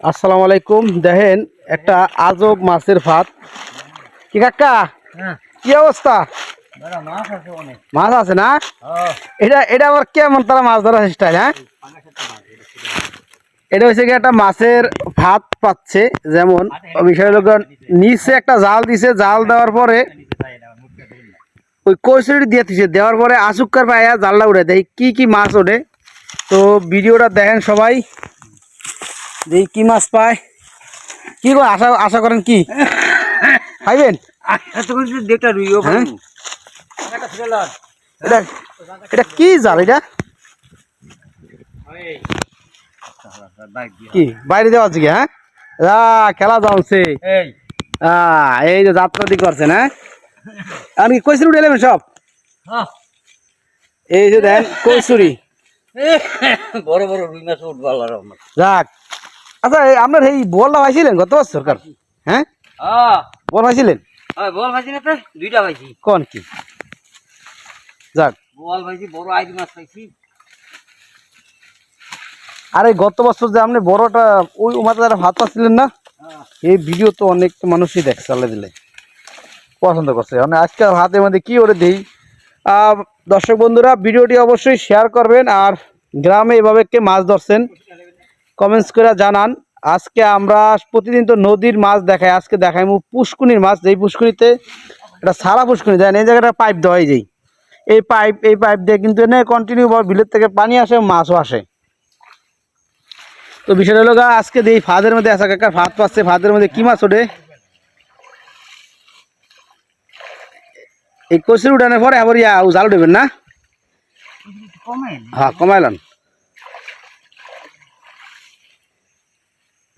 আসসালামু আলাইকুম। দেখেন একটা আজব মাছের ভাত। কি কাকা? হ্যাঁ। কি অবস্থা? মাছ আছে না? হ্যাঁ। এটা এটা আবার কেমন তারা মাছ ধরার স্টাইল হ্যাঁ? এটা হচ্ছে কি একটা মাছের ভাত পাচ্ছে যেমন বিষয় গিয়ে নিচে একটা জাল দিছে জাল দেওয়ার পরে ওই কৌশলী দিয়ে দিছে। দেওয়ার পরে আসুক্কার পায়া জালটা উঠে দেয়। কি কি মাছ ওঠে? তো ভিডিওটা দেখেন সবাই। দেখি কি মাছ পায়। কি গো আশা আশা করেন কি? খাইবেন? দেখটা রুইও হ্যাঁ? এটা এটা কি জাল এটা? কি? বাইরে দেওয়া আছে কি হ্যাঁ? আ, খেলা জমছে এই। এই যে যাত্রা দিক করছেন হ্যাঁ? আমি কইসুরি উঠে এলেন সব। এই যে দেন কইসুরি বড় বড় রুই মাছ উঠবো আল্লাহ যাক আচ্ছা আপনার এই বলটা পাইছিলেন গত বছর সরকার হ্যাঁ? হ্যাঁ। বল পাইছিলেন? বল ভাইছি না তো দুইটা ভাইছি কোন কি? যাক। বল ভাইছি বড় আইডি মাছ পাইছি। আরে গত বছর যে আপনি বড়টা ওই মাথা যারা ভাত পাচ্ছিলেন না হ্যাঁ। এই ভিডিও তো অনেক মানুষই দেখছে আল্লাহ দিলে। পছন্দ করছে। মানে আজকে হাতের মধ্যে কি করে দিই? আহ, দর্শক বন্ধুরা ভিডিওটি অবশ্যই শেয়ার করবেন আর গ্রামে এভাবে কে মাছ ধরছেন কমেন্টস করে জানান আজকে আমরা প্রতিদিন তো নদীর মাছ দেখাই আজকে দেখাই পুষ্কুনির মাছ যেই পুষ্কুনিতে এটা সারা পুষ্কুনি দেন এই জায়গাটা পাইপ দেওয়াই যাই। এই পাইপ এই পাইপ দিয়ে কিন্তু এনে কন্টিনিউ বিলের থেকে পানি আসে মাছও আসে। তো বিষয়টা হলো আজকে এই ফাদের মধ্যে আসা কাকার ভাত পাচ্ছে ভাতের মধ্যে কি মাছ ওঠে? এই কচুর উঠানোর পরে আবার ইয়া জাল উঠবেন না? হ্যাঁ কমাইলাম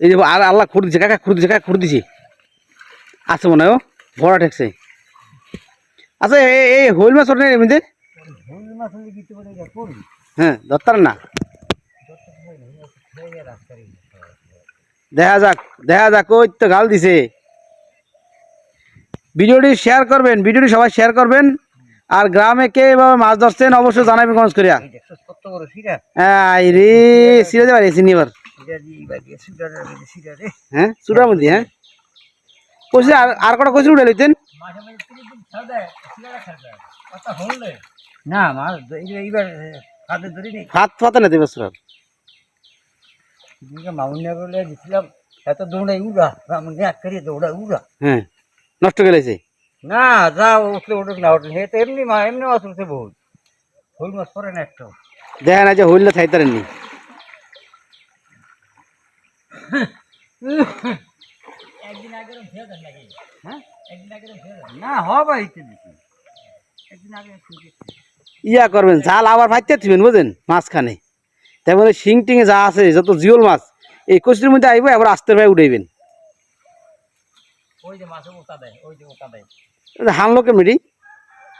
এই যে আর আল্লাহ খুঁড় দিছে কাকা খুঁড় দিছে কাকা খুঁড় দিছে। আছে মনে হয় ও। ভরা ঠেকছে। আচ্ছা এই এই হইল মাছ ওঠে এমনিতে হ্যাঁ ধরতার না। দেখা যাক দেখা যাক ওই তো গাল দিছে। ভিডিওটি শেয়ার করবেন ভিডিওটি সবাই শেয়ার করবেন। আর গ্রামে কে এভাবে মাছ ধরছেন অবশ্যই জানাবেন কমেন্ট করিয়া। হ্যাঁ রে সিরে। দেবার এসে হ্যাঁ চুড়ার মধ্যে হ্যাঁ কইছি আর আর কটা কইছি লইতেন হলে না মাছ এইবার এইবার হাতে ধরি হাত না দেবে মামুনিয়া বলে দিছিলাম এত দৌড়াই উড়া করে উড়া। হ্যাঁ নষ্ট গেলেছে না যা উঠলে উঠুক না উঠলে হে তো এমনি এমনি মাছ উঠছে বহুত। ফুল মাছ পরে না একটা। দেখা না যে হইলে থাইতারেননি। হ্যাঁ? না হবে এইতে দিছি একদিন আগে ইয়া করবেন জাল আবার ভাইতে থিবেন বুঝেন মাঝখানে। তেমন শিং টিঙে যা আছে যত জিওল মাছ এই কচুরির মধ্যে আইব আবার আস্তে ভাই উঠাইবেন। ওই যে মাছে ওটা দেয় ওই যে ওটা দেয়। হানলো কেমনি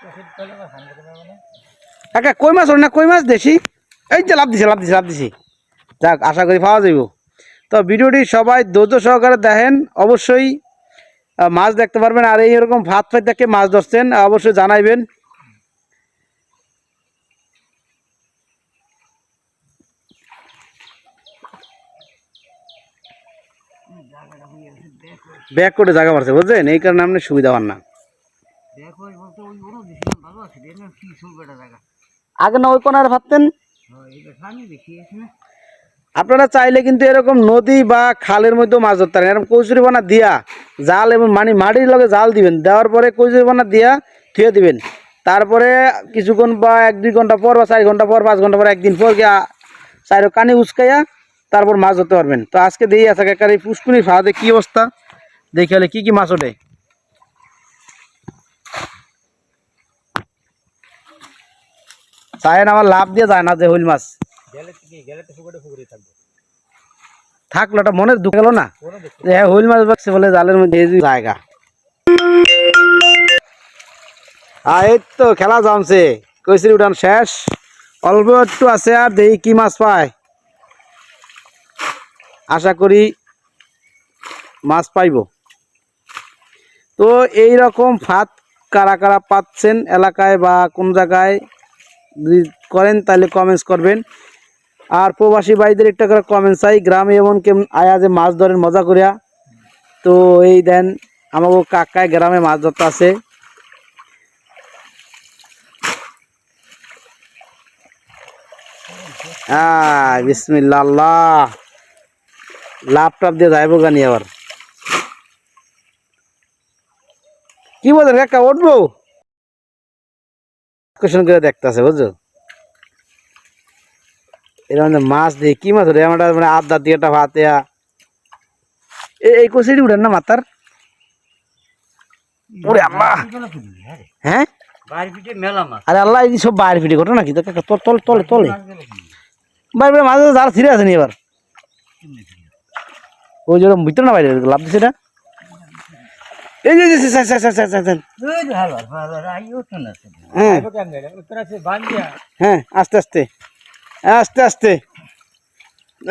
ওষুধ পেলে না সামনে দেবে মানে কাকা কই মাছ ওর না কই মাছ দেশি? এই যে লাভ দিছে লাভ দিছে লাভ দিছি। যাক আশা করি পাওয়া যাইব। তো ভিডিওটি সবাই ধৈর্য সহকারে দেখেন। অবশ্যই মাছ দেখতে পারবেন আর এই এইরকম ভাত ফাত দেখে মাছ ধরছেন অবশ্যই জানাইবেন। ব্যাক করে জায়গা পারছে বুঝলেন? এই কারণে আপনি সুবিধা হন না। আগে না ওই কোনার ভাবতেন? আপনারা চাইলে কিন্তু এরকম নদী বা খালের মধ্যেও মাছ ধরতে পারেন। এরকম কচুরি বানা দিয়া জাল এবং মানে মাটির লগে জাল দিবেন। দেওয়ার পরে কচুরি বানা দিয়া থুয়ে দিবেন। তারপরে কিছুক্ষণ বা এক দুই ঘণ্টা পর বা চার ঘণ্টা পর, পাঁচ ঘণ্টা পর, একদিন পর গিয়া চার কানি উস্কাইয়া তারপর মাছ ধরতে পারবেন। তো আজকে দিয়ে আছে কাকার এই পুষ্কুনি ফাঁদে কি অবস্থা? দেখে হলে কি কি মাছ ওঠে? চায়েন আমার লাভ দিয়ে যায় না যে হইল মাছ। গেলে কি গেলে তো ফুকটে ফুকটে থাকবে। থাকল একটা মনের দুঃখ গেল না? হ্যাঁ হুইল মাছ বাকছে বলে জালের মধ্যে এই জায়গা। আর এই তো খেলা জমছে। কইসির উঠান শেষ। অল্প একটু আছে আর দেখি কি মাছ পায়। আশা করি মাছ পাইব। তো এই রকম ফাঁদ কারা কারা পাচ্ছেন এলাকায় বা কোন জায়গায় যদি করেন তাহলে কমেন্টস করবেন। আর প্রবাসী ভাইদের একটা করে কমেন্ট চাই, গ্রামে এমন কেমন আয়া যে মাছ ধরেন, মজা করিয়া। তো এই দেন আমাকে কাকায় গ্রামে মাছ ধরতে আছে বিসমিল্লা আল্লাহ ল্যাপটপ দিয়ে যাইব গানি আবার। কি বলেন কাকা উঠবো কোশ্চেন করে দেখতেছে বুঝছ? এরকম মাছ দিয়ে কি মাছ আমার মানে আধা দিয়ে একটা ভাত দেয়া। এই এই কোশ্চেনই উঠেন না মাতার ওরে আল্লাহ হ্যাঁ বাড়ি পিঠে মেলা মাছ। আরে আল্লাহ এই সব বাইরে ফিটে ঘটনা কি তো কাকা তল বাইরে যার আছে এবার। ওই যে ভিতরে না বাইরে লাভ দিছে এই যে sir, sir, sir, sir, sir, না। হ্যাঁ। হ্যাঁ আস্তে আস্তে। আস্তে আস্তে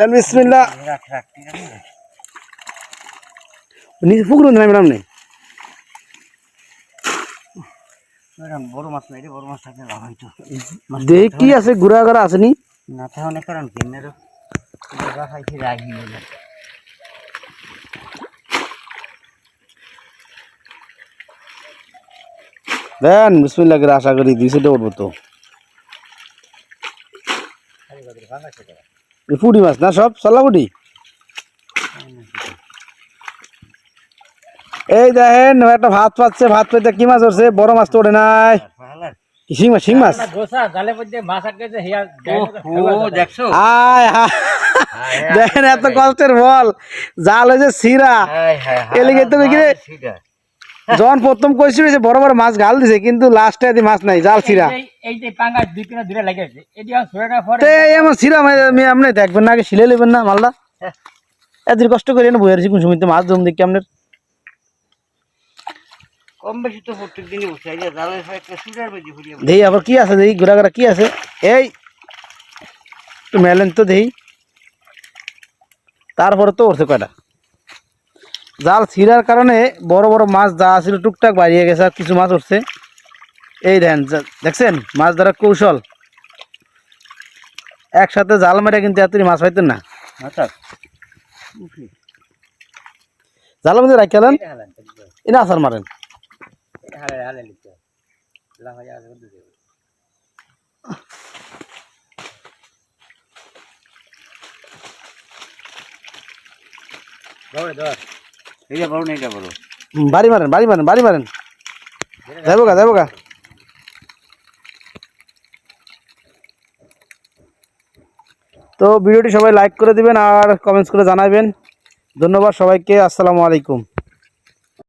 বিসমিল্লা রাখ রাখ নিজে পুকুর না ম্যাডাম নেই ম্যাডাম বড় মাছ নাই রে বড় মাছ থাকলে লাভ হইতো দেখি কি আছে ঘুরা ঘুরা আছে নি না থাকে অনেক কারণ কিনেরও রাখাইছি রাখি দেন বিসমিল্লা করে আশা করি দুই সাইডে উঠবো তো পুঁটি মাছ না সব? চল্লা পুঁটি? এই দেখেন একটা ভাত পাচ্ছে ভাত পেতে কি মাছ ধরছে? বড় মাছ তো ওঠে নাই। কি শিং মাছ? শিং মাছ? গোসা জালে মধ্যে মাছ আটকেছে হিয়া ও দেখছ? আয় হায়। দেখেন এত কষ্টের বল। জাল হয়েছে সিরা এলিগে তো বিক্রি যখন প্রথম কইছিল যে বড় বড় মাছ গাল দিছে কিন্তু লাস্টে এদি মাছ নাই জাল ছিড়া। এই যে পাঙ্গা দুই তিনটা দূরে লাগে আছে এটি আর পরে তে এমন ছিড়া আমি আপনি দেখবেন না আগে শিলে নেবেন না মালদা এদিন কষ্ট করে না বইয়ারছি কোন সময় মাছ জম দেখি আপনার কম বেশি তো প্রত্যেক দিনই বসে এই যে জালের একটা বেজি দেই আবার কি আছে দেই ঘোরা ঘোরা কি আছে? এই তো মেলেন তো দেই। তারপরে তো উঠছে কয়টা? জাল ছিঁড়ার কারণে বড় বড় মাছ যা ছিল টুকটাক বাড়িয়ে গেছে আর কিছু মাছ উঠছে। এই দেখেন দেখছেন? মাছ ধরার কৌশল। একসাথে জাল মেরে কিন্তু এতই মাছ পাইতেন না। আচ্ছা। জালের মধ্যে রাখেলেন এটা এনে আসার মারেন। হালে বড় মারেন, বাড়ি মারেন বাড়ি মারেন। যাব গা যাব গা। তো ভিডিওটি সবাই লাইক করে দিবেন আর কমেন্টস করে জানাবেন ধন্যবাদ সবাইকে, আসসালামু আলাইকুম।